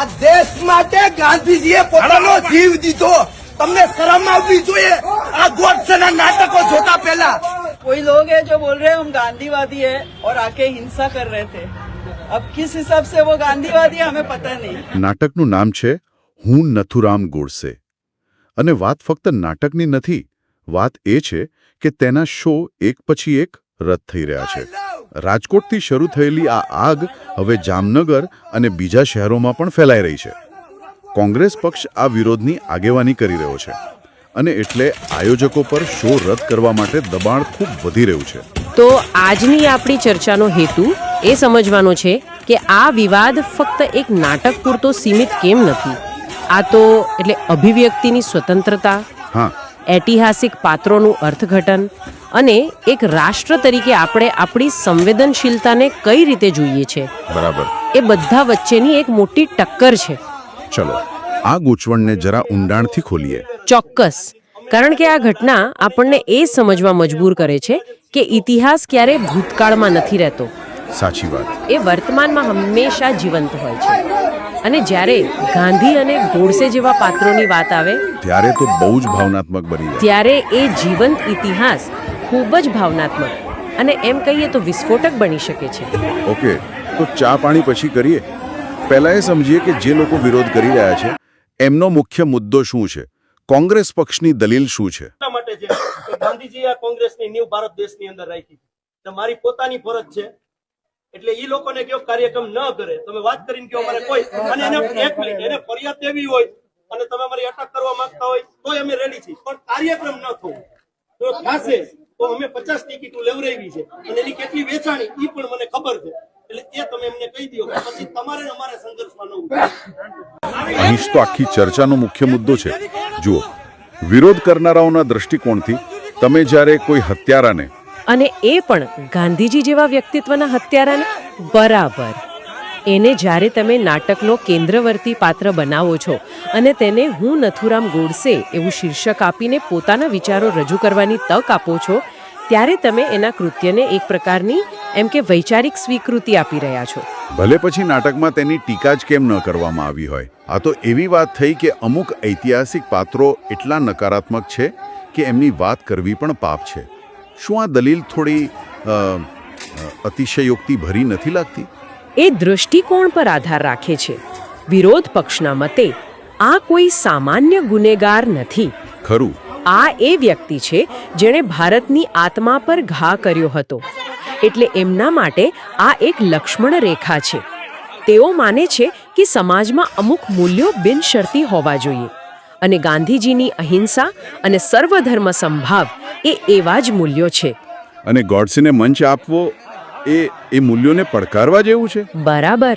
આ દેશ માટે ગાંધીજીએ પોતાનો જીવ દીધો. તમને શરમ આવવી જોઈએ. આ ગોડસેના નાટકો જોતા પહેલા. કોઈ લોગ હે જો બોલ રહે હમ ગાંધીવાદી હે ઓર આકે હિંસા કર રહે થે. અબ કિસ હિસાબ સે વો ગાંધીવાદી હમે પતા નહીં. નાટકનું નામ છે હું નથુરામ ગોડસે. અને વાત ફક્ત નાટકની નથી વાત એ છે કે તેના શો એક પછી એક રદ થઈ રહ્યા છે. રાજકોટથી શરૂ થયેલી આ આગ હવે જામનગર અને બીજા શહેરોમાં પણ ફેલાઈ રહી છે. કોંગ્રેસ પક્ષ આ વિરોધની આગેવાની કરી રહ્યો છે અને એટલે આયોજકો પર શો રદ કરવા માટે દબાણ ખૂબ વધી રહ્યું છે. તો આજની આપણી ચર્ચાનો હેતુ એ સમજવાનો છે કે આ વિવાદ ફક્ત એક નાટક પૂરતો સીમિત કેમ નથી? આ તો એટલે અભિવ્યક્તિની સ્વતંત્રતા હા. ઐતિહાસિક પાત્રોનું અર્થઘટન અને એક રાષ્ટ્ર તરીકે આપણે આપણી સંવેદનશીલતાને કઈ રીતે જોઈએ છે? બરાબર. એ બધા વચ્ચેની એક મોટી ટક્કર છે. ચલો આ ગૂંચવણને જરા ઊંડાણથી ખોલીએ. ચોક્કસ. કારણ કે આ ઘટના આપણને એ સમજવા મજબૂર કરે છે કે ઇતિહાસ ક્યારે ભૂતકાળમાં નથી રહેતો. સાચી વાત. એ વર્તમાનમાં હંમેશા જીવંત હોય છે. અને જ્યારે ગાંધી અને ગોડસે જેવા પાત્રોની વાત આવે ત્યારે તો બહુ જ ભાવનાત્મક બની જાય. ત્યારે એ જીવંત ઇતિહાસ ખૂબ જ ભાવનાત્મક અને એમ કહીએ તો વિસ્ફોટક બની શકે છે. ઓકે તો ચા પાણી પછી કરીએ? પહેલા એ સમજીએ કે જે લોકો વિરોધ કરી રહ્યા છે એમનો મુખ્ય મુદ્દો શું છે? કોંગ્રેસ પક્ષની દલીલ શું છે? એટલા માટે ગાંધીજીએ આ કોંગ્રેસની નીવ ભારત દેશની અંદર રાખી તો મારી પોતાની ફરજ છે. એટલે ઈ લોકોને કયો કાર્યક્રમ ન કરે. તમે વાત કરીને કયો અમારે કોઈ. અને એને એક મિનિટ એને ફરિયાદ દેવી હોય અને તમે અમારી અટક કરવા માંગતા હોય તો અમે રેડી છીએ. પણ કાર્યક્રમ ન થવો. તો થશે તો અમે પચાસ ટિકિટો લેવરાવી છે. અને એની કેટલી વેચાણી એ પણ મને ખબર છે. એટલે એ તમે અમને કહી દો પછી તમારે અમારે સંઘર્ષમાં ન અહીં તો આખી ચર્ચાનો મુખ્ય મુદ્દો છે. જુઓ વિરોધ કરનારાઓના દ્રષ્ટિકોણથી તમે જ્યારે કોઈ હત્યારાને અને એ પણ ગાંધીજી જેવા વ્યક્તિત્વના હત્યારાને બરાબર. એને જ્યારે તમે નાટકનો કેન્દ્રવર્તી પાત્ર બનાવો છો અને તેને હું નથુરામ ગોડસે એવું શીર્ષક આપીને પોતાના વિચારો રજૂ કરવાની તક આપો છો, ત્યારે તમે એના કૃત્યને એક પ્રકારની, એમ કે વૈચારિક સ્વીકૃતિ આપી રહ્યા છો. ભલે પછી નાટકમાં તેની ટીકા જ કેમ ન કરવામાં આવી હોય? આ તો એવી વાત થઈ કે અમુક ઐતિહાસિક પાત્રો એટલા નકારાત્મક છે કે એમની વાત કરવી પણ પાપ છે. શું આ દલીલ થોડી અતિશયોક્તિ ભરી નથી લાગતી? એ દૃષ્ટિકોણ પર આધાર રાખે છે. વિરોધ પક્ષના મતે આ કોઈ સામાન્ય ગુનેગાર નથી. ખરું. આ એ વ્યક્તિ છે જેણે ભારતની આત્મા પર ઘા કર્યો હતો. એટલે એમના માટે આ એક લક્ષ્મણ રેખા છે. તેઓ માને છે કે સમાજમાં અમુક મૂલ્યો બિનશરતી હોવા જોઈએ. અને ગાંધીજીની અહિંસા અને સર્વધર્મ સંભાવ એ એવા જ મૂલ્યો છે. અને ગોડસેને મંચ આપવો એ એ મૂલ્યોને પડકારવા જેવું છે? બરાબર.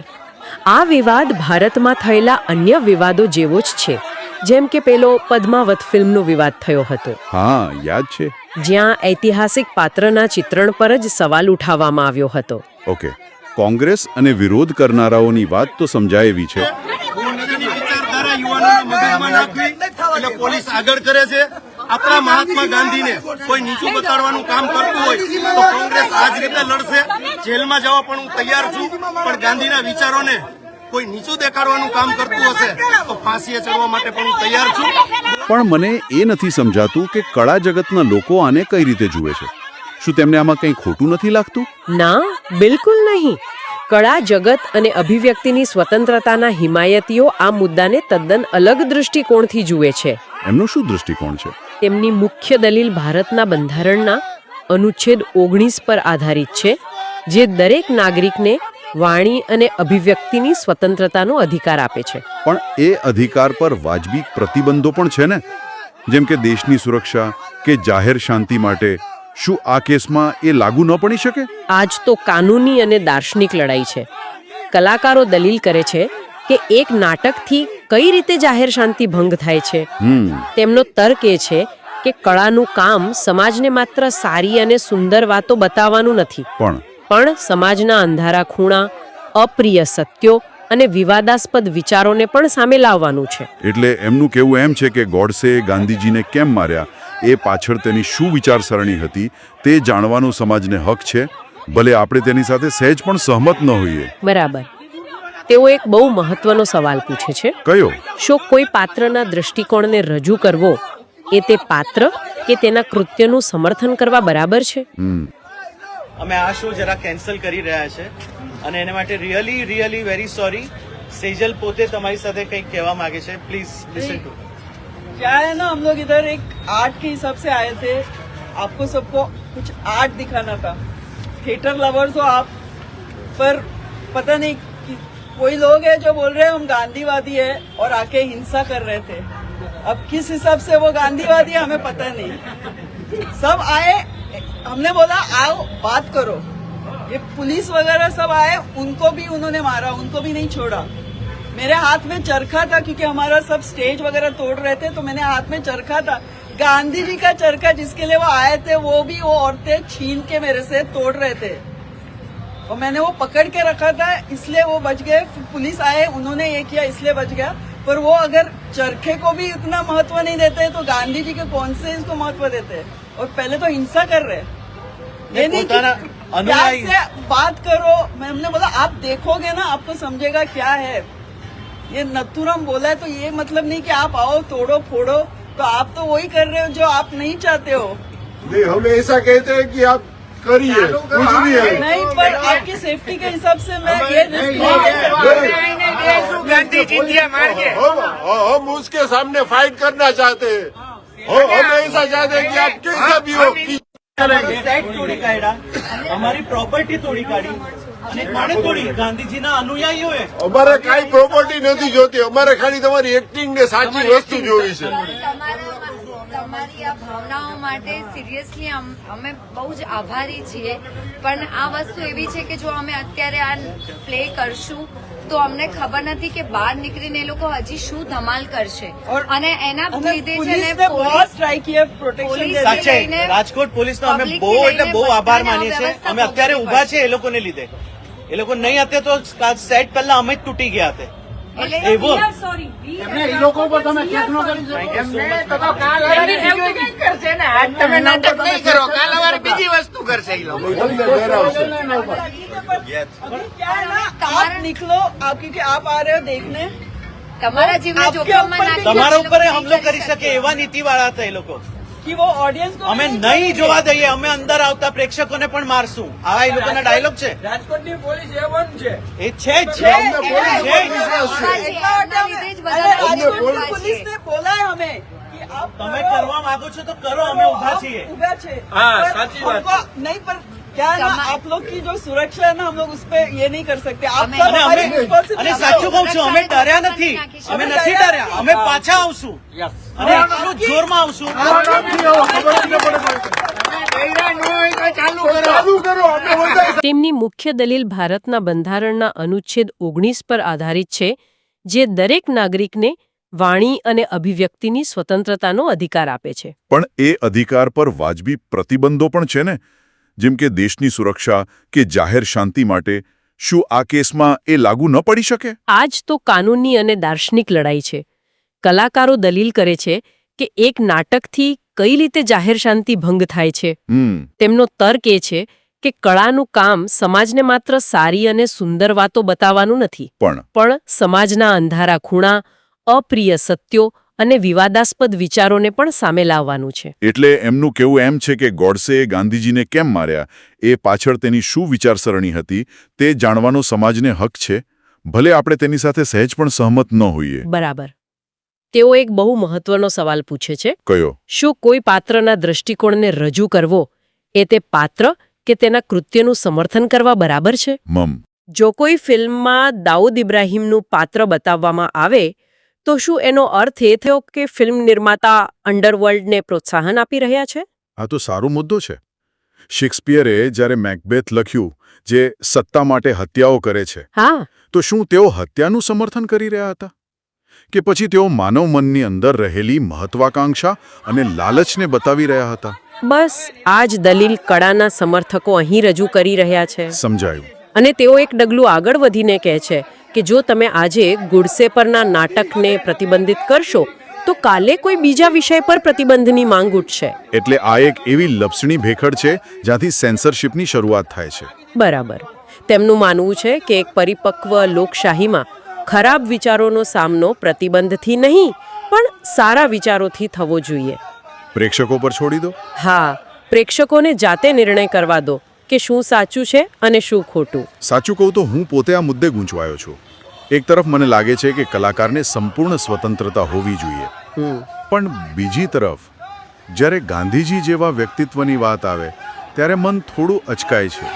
આ વિવાદ ભારતમાં થયેલા અન્ય વિવાદો જેવો જ છે. જેમ કે પેલો પદ્માવત ફિલ્મનો વિવાદ થયો હતો. હા યાદ છે. જ્યાં ઐતિહાસિક પાત્રના ચિત્રણ પર જ સવાલ ઉઠાવવામાં આવ્યો હતો. ઓકે. કોંગ્રેસ અને વિરોધ કરનારાઓની વાત તો સમજાય એવી છે. ગાંધીજીની વિચારધારા યુવાનોના મગજમાં નાખવી એટલે પોલીસ આગળ કરે છે. આપણા મહાત્મા ગાંધીને કોઈ નીચું બતાડવાનું કામ કરતું હોય તો કોંગ્રેસ આ જ રીતે લડશે જેલમાં જવા પણ હું તૈયાર છું પણ ગાંધીના વિચારોને કોઈ નીચું દેખાડવાનું કામ કરતું હશે તો ફાંસીએ ચડવા માટે પણ હું તૈયાર છું. પણ મને એ નથી સમજાતું કે કળા જગતના લોકો આને કઈ રીતે જુએ છે? શું તેમને આમાં કંઈ ખોટું નથી લાગતું? ના બિલકુલ નહીં. કળા જગત અને અભિવ્યક્તિની સ્વતંત્રતાના હિમાયતીઓ આ મુદ્દાને તદ્દન અલગ દૃષ્ટિકોણથી જુએ છે. એમનો શું દૃષ્ટિકોણ છે? તેમની મુખ્ય દલીલ ભારતના બંધારણના અનુચ્છેદ ઓગણીસ પર આધારિત છે જે દરેક નાગરિકને વાણી અને અભિવ્યક્તિની સ્વતંત્રતાનો અધિકાર આપે છે. પણ એ અધિકાર પર વાજબી પ્રતિબંધો પણ છે ને? જેમ કે દેશની સુરક્ષા કે જાહેર શાંતિ માટે શું આ કેસમાં એ લાગુ ન પડી શકે? આજ તો કાનૂની અને દાર્શનિક લડાઈ છે. કલાકારો દલીલ કરે છે કે એક નાટકથી કઈ રીતે જાહેર શાંતિ ભંગ થાય છે. તેમનો તર્ક એ છે કે કળાનું કામ સમાજને માત્ર સારી અને સુંદર વાતો બતાવવાનું નથી. પણ? પણ સમાજના અંધારા ખૂણા અપ્રિય સત્યો અને વિવાદાસ્પદ વિચારોને પણ સામે લાવવાનું છે. એટલે એમનું કહેવું એમ છે કે ગોડસે ગાંધીજીને કેમ માર્યા? એ પાછળ તેની શું વિચારસરણી હતી તે જાણવાનો સમાજને હક છે. ભલે આપણે તેની સાથે સહેજ પણ સહમત ન હોઈએ. બરાબર. તેઓ એક બહુ મહત્વનો સવાલ પૂછે છે. કયો? શું કોઈ પાત્રના દૃષ્ટિકોણને રજૂ કરવો એ તે પાત્ર કે તેના કૃત્યનું સમર્થન કરવા બરાબર છે? અમે આ શો જરા કેન્સલ કરી રહ્યા છે અને એના માટે really really very sorry Sejal પોતે તમારી સાથે કંઈક કહેવા માંગે છે. પ્લીઝ લિસન ટુ क्या है ना, हम लोग इधर एक आर्ट के हिसाब से आए थे। आपको सबको कुछ आर्ट दिखाना था। थिएटर लवर्स हो आप, पर पता नहीं कि कोई लोग है जो बोल रहे हैं, हम गांधीवादी है और आके हिंसा कर रहे थे। अब किस हिसाब से वो गांधीवादी है, हमें पता नहीं। सब आए, हमने बोला, आओ, बात करो। ये पुलिस वगैरह सब आए, उनको भी उन्होंने मारा, उनको भी नहीं छोड़ा। मेरे हाथ में चरखा था क्योंकि हमारा सब स्टेज वगैरह तोड़ रहे थे तो मैंने हाथ में चरखा था। गांधी जी का चरखा जिसके लिए वो आए थे वो भी वो औरतें छीन के मेरे से तोड़ रहे थे। और मैंने वो पकड़ के रखा था इसलिए वो बच गए। पुलिस आए उन्होंने ये किया इसलिए बच गया। पर वो अगर चरखे को भी इतना महत्व नहीं देते तो गांधी जी के कौन से इसको महत्व देते? और पहले तो हिंसा कर रहे। ये नहीं से बात करो। मैंने बोला आप देखोगे ना आपको समझेगा क्या है। ये नथुरम बोला है तो ये मतलब नहीं कि आप आओ तोड़ो फोड़ो तो आप तो वही कर रहे हो जो आप नहीं चाहते हो नहीं हम ऐसा कहते हैं कि आप करिए कुछ भी है नहीं पर आपकी सेफ्टी के हिसाब से मैं ये हम उसके सामने फाइट करना चाहते हैं हम ऐसा चाहते हैं कि आप कैसा भी हो हमारी प्रॉपर्टी थोड़ी काढ़ी અમારે કઈ પ્રોપર્ટી નથી જોતી. અમારે ખાલી તમારી એક્ટિંગ ને સાચી વસ્તુ જોવી છે. તમારી આ ભાવનાઓ માટે સિરિયસલી અમે બહુ જ આભારી છીએ. પણ આ વસ્તુ એવી છે કે જો અમે અત્યારે આ પ્લે કરશું તો અમને ખબર નથી કે બહાર નીકળીને એ લોકો હજી શું ધમાલ કરશે. અને એના લીધે છે ને પ્રોટેક્શન રાજકોટ પોલીસનો અમે બહુ એટલે બહુ આભાર માનીએ છીએ. અમે અત્યારે ઊભા છે એ લોકોને લીધે. એ લોકો નહીં હતે તો સેટ પહેલા અમે જ તૂટી ગયા હતા બીજી વસ્તુ કરશે નીકળો આપ ક્યોંકિ આપ આ રહે દેખને. તમારા તમારા ઉપર હમલો કરી શકે એવા નીતિ વાળા હતા એ લોકો. कि वो ऑडियंस को અમે નહીં જોવા દઈએ અમે અંદર આવતા પ્રેક્ષકોને પણ મારશું આવા એ લોકોના ડાયલોગ છે રાજકોટની પોલીસ એ વન છે એ છે જ છે અમને પોલીસ છે જ. વિશ્વાસ છે. એમના લીધે જ બધા अरे લોકો राजकोट ઉભા की पुलिस છે. ने बोला है हमें कि आप તમે करो, કરવા માંગો છો તો કરો અમે ઉભા आप છીએ उभा छे हाँ, पर साची बात हमको- नहीं पर क्या है ना कमा- आप लोग की जो सुरक्षा है ना हम लोग उस पर ये नहीं कर सकते आप हमें- सब અને हमारी અમે responsibility અને लो। સાચું કહું છું અમે ડર્યા નથી અમે નથી ડર્યા અમે પાછા આવશું અને એટલું જ જોરમાં આવશું ચાલુ કરો અમે બધા તેમની મુખ્ય દલીલ ભારતના બંધારણના અનુચ્છેદ ઓગણીસ પર આધારિત છે જે દરેક નાગરિકને વાણી અને અભિવ્યક્તિની સ્વતંત્રતાનો અધિકાર આપે છે પણ એ અધિકાર પર વાજબી પ્રતિબંધો પણ છે ને જેમ કે દેશની સુરક્ષા કે જાહેર શાંતિ માટે શું આ કેસમાં એ લાગુ ન પડી શકે? આ જ તો કાનૂની અને દાર્શનિક લડાઈ છે. કલાકારો દલીલ કરે છે કે એક નાટકથી કઈ રીતે જાહેર શાંતિ ભંગ થાય છે. તેમનો તર્ક એ છે કે કળાનું કામ સમાજને માત્ર સારી અને સુંદર વાતો બતાવવાનું નથી. પણ? પણ સમાજના અંધારા ખૂણા અપ્રિય સત્યો અને વિવાદાસ્પદ વિચારોને પણ સામે લાવવાનું છે. એટલે એમનું કહેવું એમ છે કે ગોડસેએ ગાંધીજીને કેમ માર્યા? એ પાછળ તેની શું વિચારસરણી હતી? તે જાણવાનો સમાજને હક છે? ભલે આપણે તેની સાથે સહેજ પણ સહમત ન હોઈએ. બરાબર. તેઓ એક બહુ મહત્વનો સવાલ પૂછે છે. કયો? શું કોઈ પાત્રના દૃષ્ટિકોણને રજૂ કરવો એ તે પાત્ર કે તેના કૃત્યનું સમર્થન કરવા બરાબર છે? મમ. જો કોઈ ફિલ્મમાં દાઉદ ઇબ્રાહીમનું પાત્ર બતાવવામાં આવે તો શું એનો અર્થ એ થયો કે ફિલ્મ નિર્માતા અંડરવર્લ્ડને પ્રોત્સાહન આપી રહ્યા છે? આ તો સારો મુદ્દો છે. શેક્સપિયરે જ્યારે મેકબેથ લખ્યું જે સત્તા માટે હત્યાઓ કરે છે હા. તો શું તેઓ હત્યાનું સમર્થન કરી રહ્યા હતા? કે પછી તેઓ માનવ મનની અંદર રહેલી મહત્વાકાંક્ષા અને લાલચને બતાવી રહ્યા હતા? બસ આ જ દલીલ કળાના સમર્થકો અહીં રજૂ કરી રહ્યા છે. સમજાયું. અને તેઓ એક ડગલું આગળ વધીને કહે છે કે જો તમે આજે ગુડસે પરના નાટકને પ્રતિબંધિત કરશો તો કાલે કોઈ બીજા વિષય પર પ્રતિબંધની માંગ ઉઠશે. એટલે આ એક એવી લપસણી ભેખડ છે જ્યાંથી સેન્સરશિપની શરૂઆત થાય છે. બરાબર. તેમનું માનવું છે કે એક પરિપક્વ લોકશાહીમાં ખરાબ વિચારોનો સામનો પ્રતિબંધથી નહીં પણ સારા વિચારોથી થવો જોઈએ. પ્રેક્ષકો પર છોડી દો. હા પ્રેક્ષકોને જાતે નિર્ણય કરવા દો. કે શું સાચું છે અને શું ખોટું? સાચું કહું તો હું પોતે આ મુદ્દે ગૂંચવાયો છું. એક તરફ મને લાગે છે કે કલાકારને સંપૂર્ણ સ્વતંત્રતા હોવી જોઈએ. પણ બીજી તરફ જ્યારે ગાંધીજી જેવા વ્યક્તિત્વની વાત આવે ત્યારે મન થોડું અચકાય છે.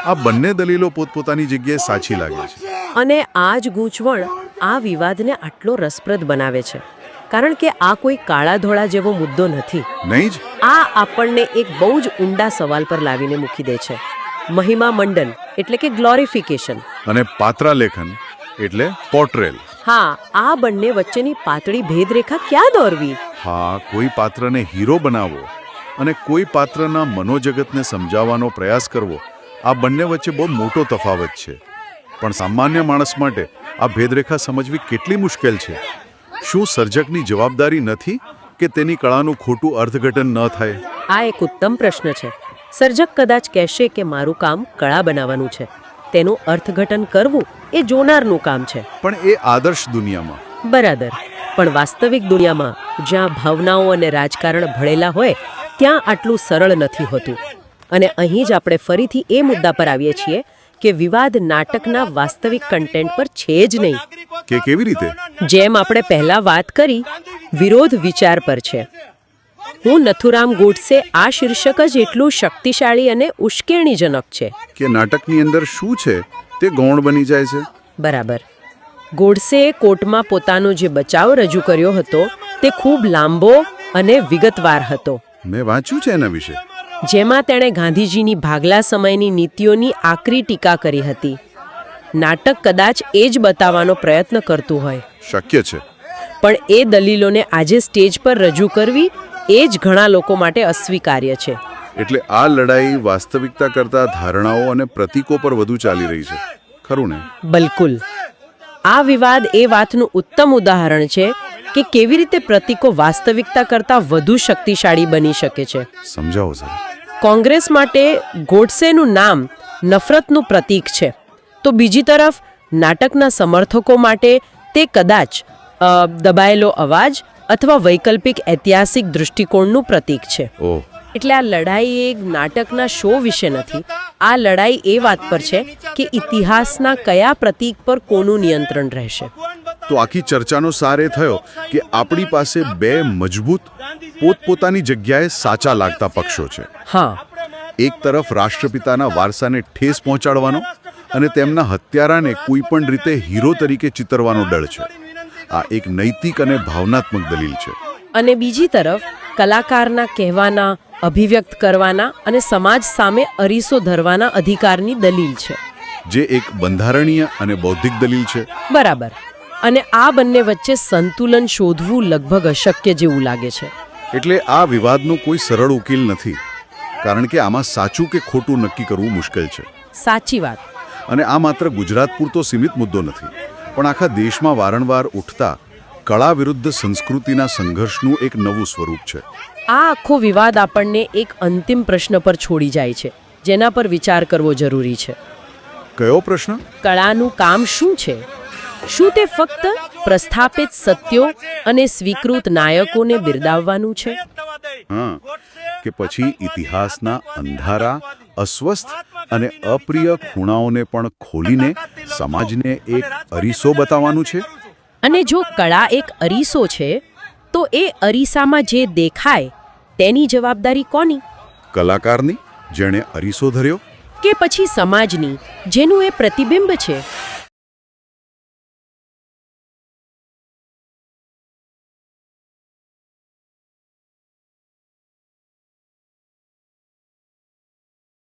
આ બંને દલીલો પોતપોતાની જગ્યાએ સાચી લાગે છે. અને આ જ ગૂંચવણ આ વિવાદને આટલો રસપ્રદ બનાવે છે. કારણ કે આ કોઈ કાળા ધોળા જેવો મુદ્દો નથી. નહીં જ? આ આપણને એક બહુ જ ઊંડા સવાલ પર લાવીને મૂકી દે છે. મહિમા મંડન એટલે કે ગ્લોરિફિકેશન અને પાત્રાલેખન એટલે પોર્ટ્રેલ હા આ બંને વચ્ચેની પાતળી ભેદરેખા ક્યાં દોરવી? હા કોઈ પાત્રને હીરો બનાવવો અને કોઈ પાત્રના મનોજગતને સમજાવવાનો પ્રયાસ કરવો આ બંને વચ્ચે બહુ મોટો તફાવત છે. પણ સામાન્ય માણસ માટે આ ભેદરેખા સમજવી કેટલી મુશ્કેલ છે? શું સર્જકની જવાબદારી નથી કે તેની કળાનું ખોટું અર્થઘટન ન થાય? આ એક ઉત્તમ પ્રશ્ન છે. સર્જક કદાચ કહેશે કે મારું કામ કળા બનાવવાનું છે. તેનું અર્થઘટન કરવું એ જોનારનું કામ છે. પણ એ આદર્શ દુનિયામાં. બરાબર. પણ વાસ્તવિક દુનિયામાં જ્યાં ભાવનાઓ અને રાજકારણ ભળેલા હોય ત્યાં આટલું સરળ નથી હોતું. અને અહીં જ આપણે ફરીથી એ મુદ્દા પર આવીએ છીએ કે વિવાદ નાટકના વાસ્તવિક કન્ટેન્ટ પર છે જ નહીં. કે કેવી રીતે? જેમ આપણે પહેલા વાત કરી વિરોધ વિચાર પર છે. હું નથુરામ ગોડસે આ શીર્ષક જ એટલું શક્તિશાળી અને ઉશ્કેરણીજનક છે. કે નાટકની અંદર શું છે તે ગૌણ બની જાય છે? બરાબર. ગોડસેએ કોર્ટમાં પોતાનો જે બચાવ રજૂ કર્યો હતો તે ખૂબ લાંબો અને વિગતવાર હતો. મેં વાંચ્યું છે એના વિશે. જેમાં તેણે ગાંધીજીની ભાગલા સમયની નીતિઓની આકરી ટીકા કરી હતી. નાટક કદાચ એ જ બતાવવાનો પ્રયત્ન કરતું હોય. શક્ય છે. પણ એ દલીલોને આજે સ્ટેજ પર રજૂ કરવી એ જ ઘણા લોકો માટે અસ્વીકાર્ય છે. એટલે આ લડાઈ વાસ્તવિકતા કરતા ધારણાઓ અને પ્રતીકો પર વધુ ચાલી રહી છે. ખરું ને? બિલકુલ. આ વિવાદ એ વાતનું ઉત્તમ ઉદાહરણ છે કે કેવી રીતે પ્રતીકો વાસ્તવિકતા કરતાં વધુ શક્તિશાળી બની શકે છે? સમજાવો સર. કોંગ્રેસ માટે ગોડસેનું નામ નફરતનું પ્રતીક છે. તો બીજી તરફ નાટકના સમર્થકો માટે તે કદાચ દબાયેલો અવાજ અથવા વૈકલ્પિક ઐતિહાસિક દૃષ્ટિકોણનું પ્રતીક છે. એટલે આ લડાઈ એક નાટકના શો વિશે નથી. આ લડાઈ એ વાત પર છે કે ઇતિહાસના કયા પ્રતીક પર કોનું નિયંત્રણ રહેશે. તો આખી ચર્ચાનો સાર એ થયો કે આપણી પાસે બે મજબૂત પોતપોતાની જગ્યાએ સાચા લાગતા પક્ષો છે. હા. એક તરફ રાષ્ટ્રપિતાના વારસાને ઠેસ પહોંચાડવાનો અને તેમના હત્યારાને કોઈ પણ રીતે હીરો તરીકે ચિતરવાનો ડર છે. આ એક નૈતિક અને ભાવનાત્મક દલીલ છે. અને બીજી તરફ કલાકારના કહેવાના અભિવ્યક્ત કરવાના અને સમાજ સામે અરીસો ધરવાના અધિકારની દલીલ છે. જે એક બંધારણીય અને બૌદ્ધિક દલીલ છે. બરાબર. અને આ બંને વચ્ચે સંતુલન શોધવું લગભગ અશક્ય જેવું લાગે છે. એટલે આ વિવાદનો કોઈ સરળ ઉકેલ નથી કારણ કે આમાં સાચું કે ખોટું નક્કી કરવું મુશ્કેલ છે. સાચી વાત. અને આ માત્ર ગુજરાત પૂરતો સીમિત મુદ્દો નથી પણ આખા દેશમાં વારંવાર ઉઠતા કળા વિરુદ્ધ સંસ્કૃતિના સંઘર્ષનું એક નવું સ્વરૂપ છે. આ આખો વિવાદ આપણને એક અંતિમ પ્રશ્ન પર છોડી જાય છે જેના પર વિચાર કરવો જરૂરી છે. કયો પ્રશ્ન? કળાનું કામ શું છે? શું તે ફક્ત પ્રસ્થાપિત સત્યો અને સ્વીકૃત નાયકોને બિરદાવવાનું છે? કે પછી ઇતિહાસના અંધારા અસ્વસ્થ અને અપ્રિય ખૂણાઓને પણ ખોલીને સમાજને એક અરીસો બતાવવાનું છે? અને જો કળા એક અરીસો છે તો એ અરીસામાં જે દેખાય તેની જવાબદારી કોની? કલાકારની જેણે અરીસો ધર્યો? કે પછી સમાજની જેનું એ પ્રતિબિંબ છે?